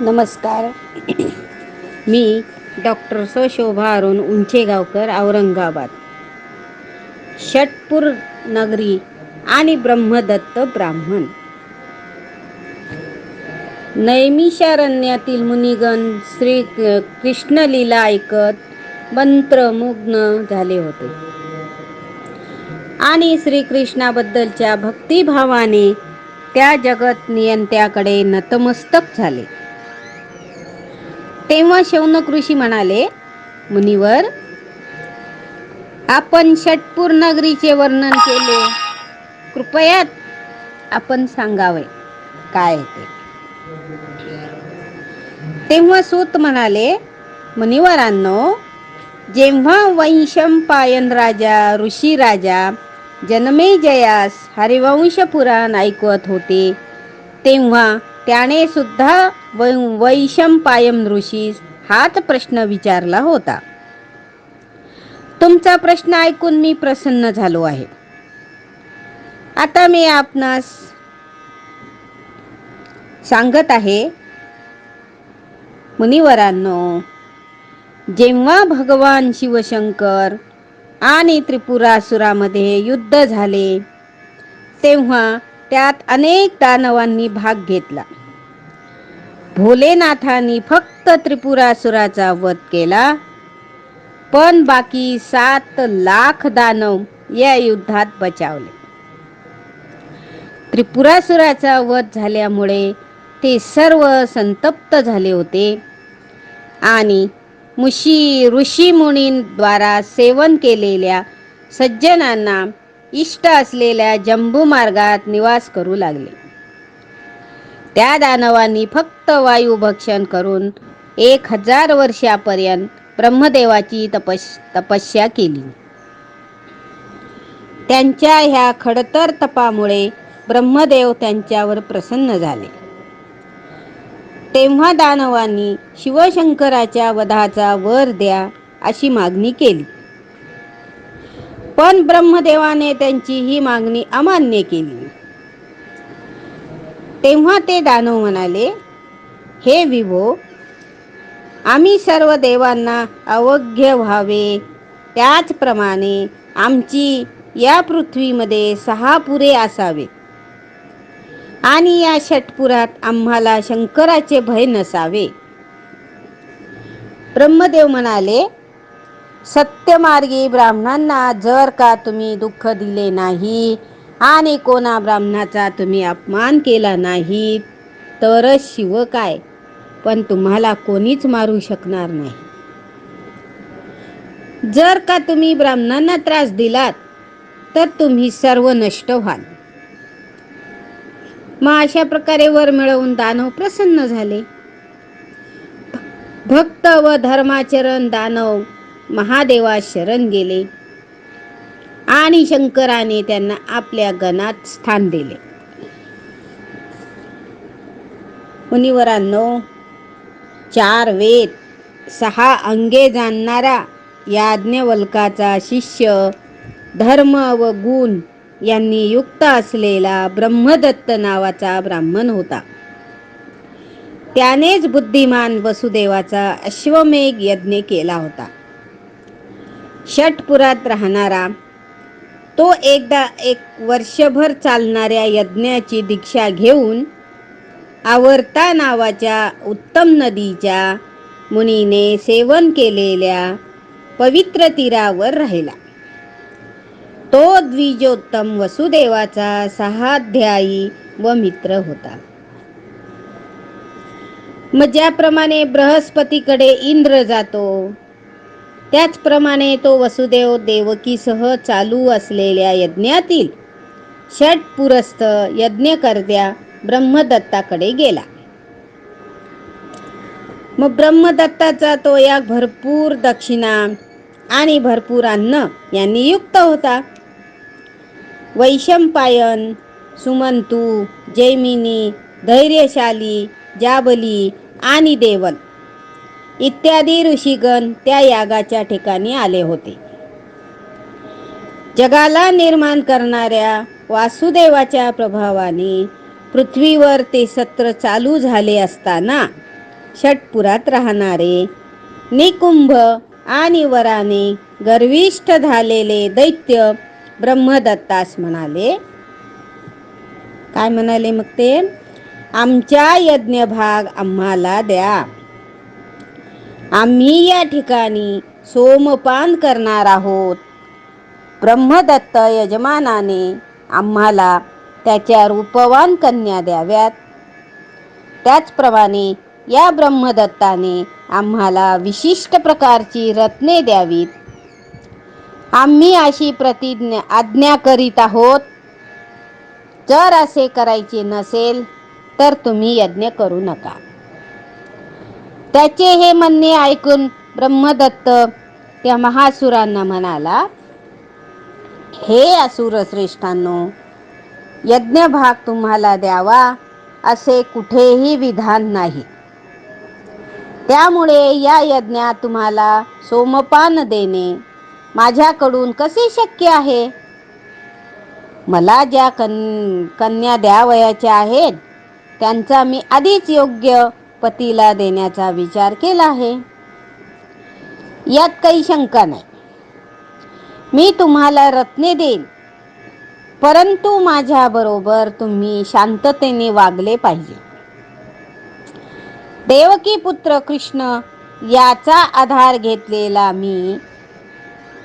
नमस्कार. मी डॉक्टर सशोभा अरुण उंचेगावकर औरंगाबाद. षटपूर नगरी आणि ब्रह्मदत्त ब्राह्मण. नैमिषारण्यातील मुनिगण श्री कृष्णलीला ऐकत मंत्रमुग्न झाले होते. आणि श्रीकृष्णाबद्दलच्या भक्तिभावाने त्या जगत नियंत्याकडे नतमस्तक झाले. तेव्हा शौनक ऋषी म्हणाले मुनिवर आपण षटपूर नगरीचे वर्णन केले. कृपया आपण सांगावे काय ते. तेव्हा सूत म्हणाले मुनिवरांनो जेव्हा वैशंपायन राजा ऋषी राजा जनमे जयास हरिवंश पुराण ऐकवत होते तेव्हा त्याने सुद्धा वै वैशंपायम ऋषीस हाच प्रश्न विचारला होता. तुमचा प्रश्न ऐकून मी प्रसन्न झालो आहे. आता मी आपणास सांगत आहे मुनिवरांनो जेव्हा भगवान शिवशंकर आणि त्रिपुरासुरामध्ये युद्ध झाले तेव्हा त्यात अनेक दानवांनी भाग घेतला. भोलेनाथांनी फक्त त्रिपुरासुराचा वध केला. पण बाकी सात लाख दानव या युद्धात बचावले. त्रिपुरासुराचा वध झाल्यामुळे ते सर्व संतप्त झाले होते आणि मुशी ऋषी मुनींद्वारा सेवन केलेल्या सज्जनांना इष्ट असलेल्या जंबू मार्गात निवास करू लागले. त्या दानवांनी फक्त वायू भक्षण करून एक हजार वर्षापर्यंत ब्रह्मदेवाची तपश तपस्या केली. त्यांच्या ह्या खडतर तपामुळे ब्रह्मदेव त्यांच्यावर प्रसन्न झाले. तेव्हा दानवांनी शिवशंकराच्या वधाचा वर द्या अशी मागणी केली. पण ब्रह्मदेवाने त्यांची ही मागणी अमान्य केली. तेव्हा ते दानव म्हणाले हे विभो आम्ही सर्व देवांना अवघ्य व्हावे. त्याचप्रमाणे आमची या पृथ्वीमध्ये सहा पुरे असावे. आणि या षटपुरात आम्हाला शंकराचे भय नसावे. ब्रह्मदेव म्हणाले सत्यमार्गी ब्राह्मणांना जर का तुम्ही दुःख दिले नाही आणि कोणा ब्राह्मणाचा तुम्ही अपमान केला नाही? तरच शिव काय? पण तुम्हाला कोणीच मारू शकणार नाही. जर का तुम्ही ब्राह्मणांना त्रास दिलात तर तुम्ही सर्व नष्ट व्हाल. मग अशा प्रकारे वर मिळवून दानव प्रसन्न झाले. भक्त व धर्माचरण दानव महादेवा शरण गेले. आणि शंकराने त्यांना आपल्या गणात स्थान दिले. मुनिवरांनो चार वेद सहा अंगे जाणणारा याज्ञवल्काचा शिष्य धर्म व गुण यांनी युक्त असलेला ब्रह्मदत्त नावाचा ब्राह्मण होता. त्यानेच बुद्धिमान वसुदेवाचा अश्वमेघ यज्ञ केला होता. षटपुरात राहणारा तो एकदा एक वर्षभर चालणाऱ्या यज्ञाची दीक्षा घेऊन आवर्ता नावाच्या उत्तम नदीच्या मुनीने सेवन केलेल्या पवित्र तीरावर राहिला. तो द्विजोत्तम वसुदेवाचा सहाध्यायी व मित्र होता. मग ज्याप्रमाणे बृहस्पतीकडे इंद्र जातो त्याचप्रमाणे तो वसुदेव देवकीसह चालू असलेल्या यज्ञातील षटपुरस्थ यज्ञकर्त्या ब्रह्मदत्ताकडे गेला. मग ब्रह्मदत्ताचा तो या भरपूर दक्षिणा आणि भरपूर अन्न यांनी युक्त होता. वैशंपायन सुमंतू जैमिनी धैर्यशाली जाबली आणि देवन इत्यादी ऋषीगण त्या यागाच्या ठिकाणी आले होते. जगाला निर्माण करणाऱ्या वासुदेवाच्या प्रभावाने पृथ्वीवर ते सत्र चालू झाले असताना षटपुरात राहणारे निकुंभ आणि वराने गर्विष्ठ झालेले दैत्य ब्रह्मदत्तास म्हणाले. काय म्हणाले मग ते? आमच्या यज्ञ भाग आम्हाला द्या. आम्ही या ठिकाणी सोमपान करणार आहोत. ब्रह्मदत्त यजमानाने आम्हाला त्याच्या रूपवान कन्या द्याव्यात. त्याचप्रमाणे या ब्रह्मदत्ताने आम्हाला विशिष्ट प्रकारची रत्ने द्यावीत. आम्ही अशी प्रतिज्ञा आज्ञा करीत आहोत जर असे करायचे नसेल तर तुम्ही यज्ञ करू नका. त्याचे हे म्हणणे ऐकून ब्रह्मदत्त त्या महासुरांना म्हणाला हे असुर श्रेष्ठांनो यज्ञ भाग तुम्हाला द्यावा असे कुठेही विधान नाही. त्यामुळे या यज्ञात तुम्हाला सोमपान देणे माझ्याकडून कसे शक्य आहे? मला ज्या कन कन्या द्यावयाच्या आहेत त्यांचा मी आधीच योग्य पतीला देण्याचा विचार केला आहे. यात काही शंका नाही. मी तुम्हाला रत्ने देईन. परंतु माझ्याबरोबर तुम्ही शांततेने वागले पाहिजे. देवकी पुत्र कृष्ण याचा आधार घेतलेला मी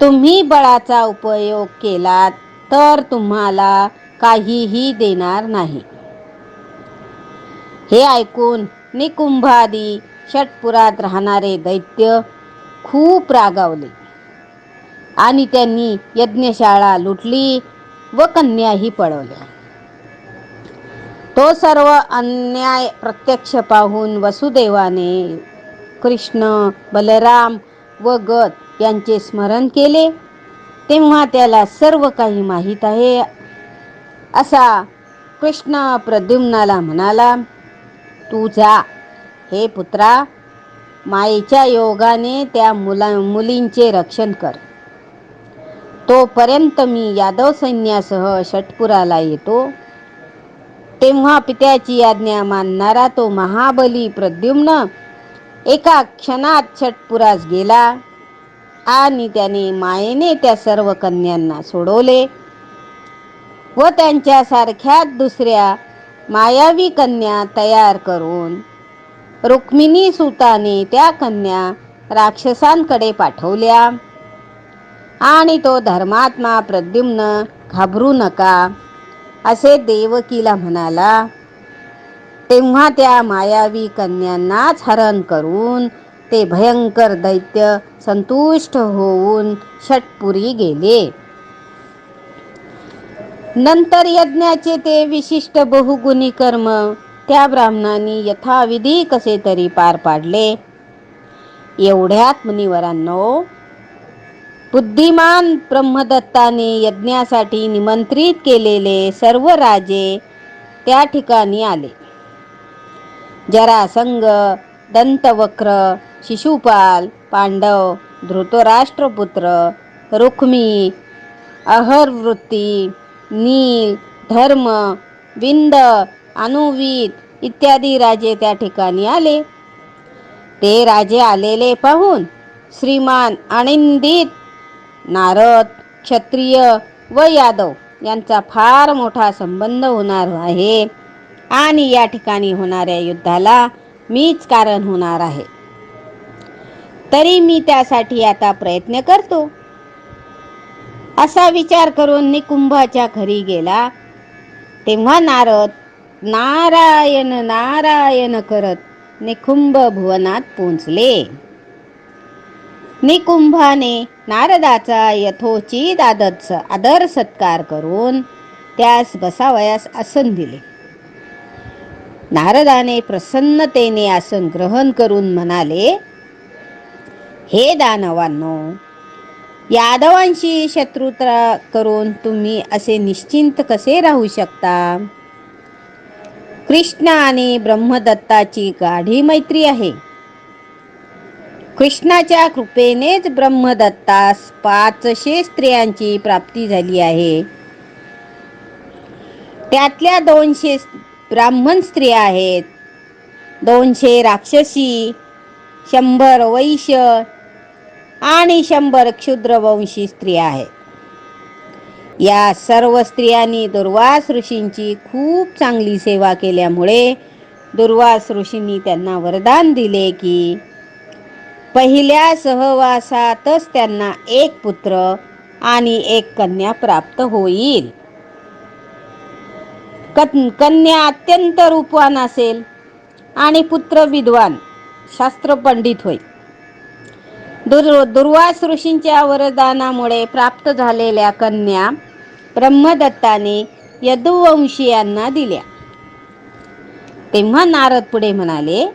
तुम्ही बळाचा उपयोग केला तर तुम्हाला काहीही देणार नाही. हे ऐकून निकुंभादी षटपुरात राहणारे दैत्य खूप रागावले. आणि त्यांनी यज्ञशाळा लुटली व कन्याही पळवल्या. तो सर्व अन्याय प्रत्यक्ष पाहून वसुदेवाने कृष्ण बलराम व गत यांचे स्मरण केले. तेव्हा त्याला सर्व काही माहीत आहे. असा कृष्ण प्रद्युम्नाला म्हणाला तू जा हे पुत्रा मायेच्या योगाने त्या मुला मुलींचे रक्षण कर. तोपर्यंत मी यादव सैन्यासह षटपुराला येतो. तेव्हा पित्याची आज्ञा मानणारा तो महाबली प्रद्युम्न एका क्षणात षटपुरास गेला आणि त्याने मायेने त्या सर्व कन्यांना सोडवले व त्यांच्यासारख्याच दुसऱ्या मायावी कन्या तयार करून रुक्मिणी सुताने त्या कन्या राक्षसांकडे पाठवल्या. आणि तो धर्मात्मा प्रद्युम्न घाबरू नका असे देवकीला म्हणाला. तेव्हा त्या मायावी कन्यांनाच हरण करून ते भयंकर दैत्य संतुष्ट होऊन षटपुरी गेले. नंतर यज्ञाचे ते विशिष्ट बहुगुणी कर्म त्या ब्राह्मणांनी यथाविधी कसे तरी पार पाडले. एवढ्यात मुनिवरांनो बुद्धिमान ब्रह्मदत्ताने यज्ञासाठी निमंत्रित केलेले सर्व राजे त्या ठिकाणी आले. जरासंग दंतवक्र शिशुपाल पांडव धृतराष्ट्रपुत्र रुक्मी अहरवृत्ती नील धर्म विंद अनुवीत इत्यादी राजे त्या ठिकाणी आले. ते राजे आलेले पाहून श्रीमान आनंदित नारद क्षत्रिय व यादव यांचा फार मोठा संबंध होणार आहे. आणि या ठिकाणी होणाऱ्या युद्धाला मीच कारण होणार आहे. तरी मी त्यासाठी आता प्रयत्न करतो. असा विचार करून निकुंभाच्या घरी गेला. तेव्हा नारद नारायण नारायण करत निकुंभ भुवनात पोहोचले. निकुंभाने नारदाचा यथोचित आदर आदर सत्कार करून त्यास बसावयास आसन दिले. नारदाने प्रसन्नतेने आसन ग्रहण करून म्हणाले हे दानवांनो यादवांशी शत्रुता करून तुम्ही असे निश्चिंत कसे राहू शकता? कृष्ण आणि ब्रह्मदत्ताची गाढी मैत्री आहे. कृष्णाच्या कृपेनेच ब्रह्मदत्तास पाचशे स्त्रियांची प्राप्ती झाली आहे. त्यातल्या दोनशे ब्राह्मण स्त्रिया आहेत. दोनशे राक्षसी शंभर वैश्य आणि शंभर क्षुद्रवंशी स्त्रिया आहेत या सर्व स्त्रियांनी दुर्वास ऋषींची खूप चांगली सेवा केल्यामुळे दुर्वास ऋषींनी त्यांना वरदान दिले की पहिल्या सहवासातच त्यांना एक पुत्र आणि एक कन्या प्राप्त होईल. कन्या अत्यंत रूपवान असेल आणि पुत्र विद्वान शास्त्र पंडित होईल दुर् दुर्वास ऋषींच्या वरदानामुळे प्राप्त झालेल्या कन्या ब्रह्मदत्ताने यदुवंशीयांना दिल्या. तेव्हा नारद पुढे म्हणाले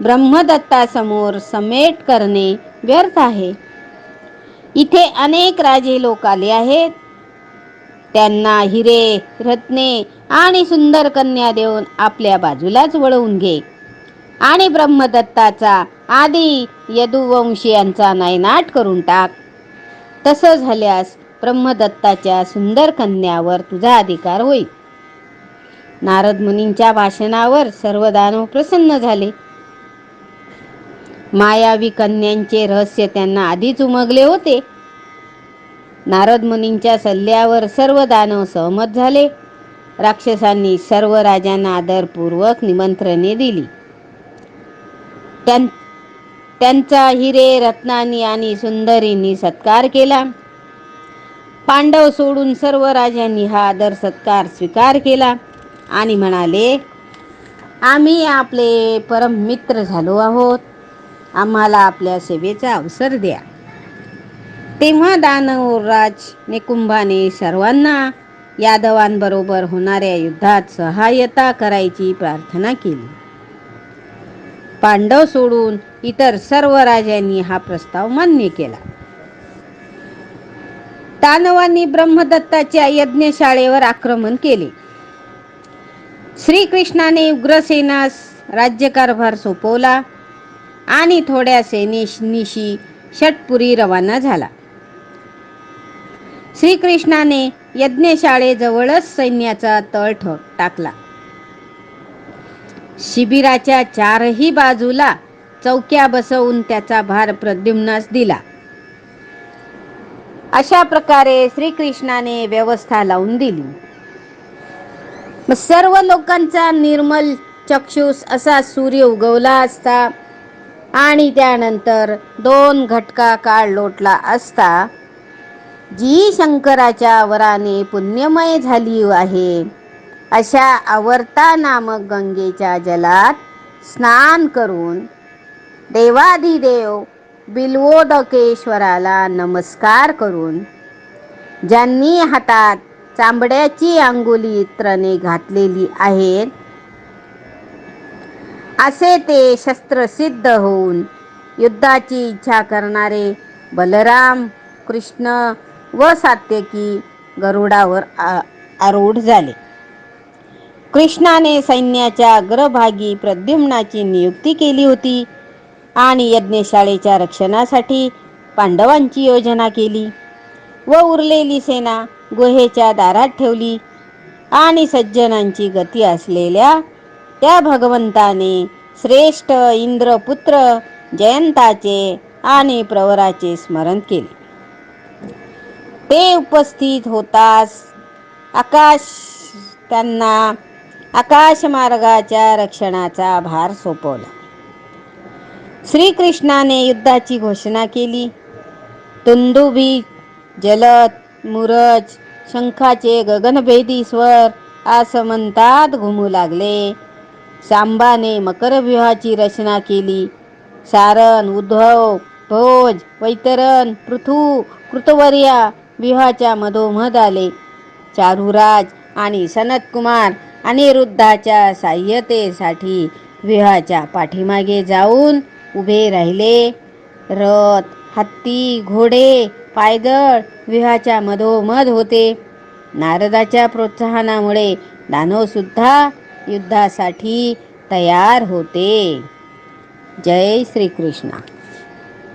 ब्रह्मदत्तासमोर समेट करणे व्यर्थ आहे. इथे अनेक राजे लोक आले आहेत. त्यांना हिरे रत्ने आणि सुंदर कन्या देऊन आपल्या बाजूलाच वळवून घे. आणि ब्रह्मदत्ताचा आदी यदुवंशीयांचा नायनाट करून टाक. तसं झाल्यास ब्रह्मदत्ताच्या सुंदर कन्यावर तुझा अधिकार होईल. नारद मुनींच्या भाषणावर सर्व दानव प्रसन्न झाले. मायावी कन्यांचे रहस्य त्यांना आधीच उमगले होते. नारद मुनींच्या सल्ल्यावर सर्व दानव सहमत झाले. राक्षसांनी सर्व राजांना आदरपूर्वक निमंत्रणे दिली. त्यांचा हिरे रत्नानी आणि सुंदरींनी सत्कार केला. पांडव सोडून सर्व राजांनी हा आदर सत्कार स्वीकार केला आणि म्हणाले आम्ही आपले परम मित्र झालो आहोत. आम्हाला आपल्या सेवेचा अवसर द्या. तेव्हा दानवराज निकुंभाने सर्वांना यादवांबरोबर होणाऱ्या युद्धात सहाय्यता करायची प्रार्थना केली. पांडव सोडून इतर सर्व राजांनी हा प्रस्ताव मान्य केला. दानवांनी ब्रह्मदत्ताच्या यज्ञशाळेवर आक्रमण केले. श्रीकृष्णाने उग्रसेनास राज्यकारभार सोपवला आणि थोड्या सेनेनिशी षटपुरी रवाना झाला. श्रीकृष्णाने यज्ञशाळेजवळच सैन्याचा तळ टाकला. शिबिराच्या चारही बाजूला चौक्या बसवून त्याचा भार प्रद्युम्नास दिला. अशा प्रकारे श्रीकृष्णाने व्यवस्था लावून दिली. सर्व लोकांचा निर्मल चक्षुस असा सूर्य उगवला असता आणि त्यानंतर दोन घटका काळ लोटला असता जी शंकराच्या वराने पुण्यमय झाली आहे. अशा आवर्ता नामक गंगेच्या जलात स्नान करून देवाधिदेव बिल्वोदकेश्वराला नमस्कार करून ज्यांनी हातात चांबड्याची अंगुली इत्रणे घातलेली आहेत असे ते शस्त्रसिद्ध होऊन युद्धाची इच्छा करणारे बलराम कृष्ण व सात्यकी गरुडावर आरूढ झाले. कृष्णाने सैन्याच्या अग्रभागी प्रद्युम्नाची नियुक्ती केली होती आणि यज्ञशाळेच्या रक्षणासाठी पांडवांची योजना केली व उरलेली सेना गुहेच्या दारात ठेवली आणि सज्जनांची गती असलेल्या त्या भगवंताने श्रेष्ठ इंद्रपुत्र जयंताचे आणि प्रवराचे स्मरण केले. ते उपस्थित होतास आकाश त्यांना आकाशमार्गाच्या रक्षणाचा भार सोपवला. श्रीकृष्णाने युद्धाची घोषणा केली. तुंदुभी जलद मुरज शंखाचे गगनभेदी स्वर आसमंतात घुमू लागले. सांबाने मकरव्यूहाची रचना केली. सारण उद्धव भोज वैतरण पृथू कृतवर्या व्यूहाच्या मधोमध आले. चारुराज आणि सनतकुमार अनिरुद्धाच्या साह्यतेसाठी विवाहाच्या पाठीमागे जाऊन उभे राहिले. रथ हत्ती घोडे पायदळ विवाहाच्या मधोमध होते. नारदाच्या प्रोत्साहनामुळे दानवसुद्धा युद्धासाठी तयार होते. जय श्रीकृष्ण.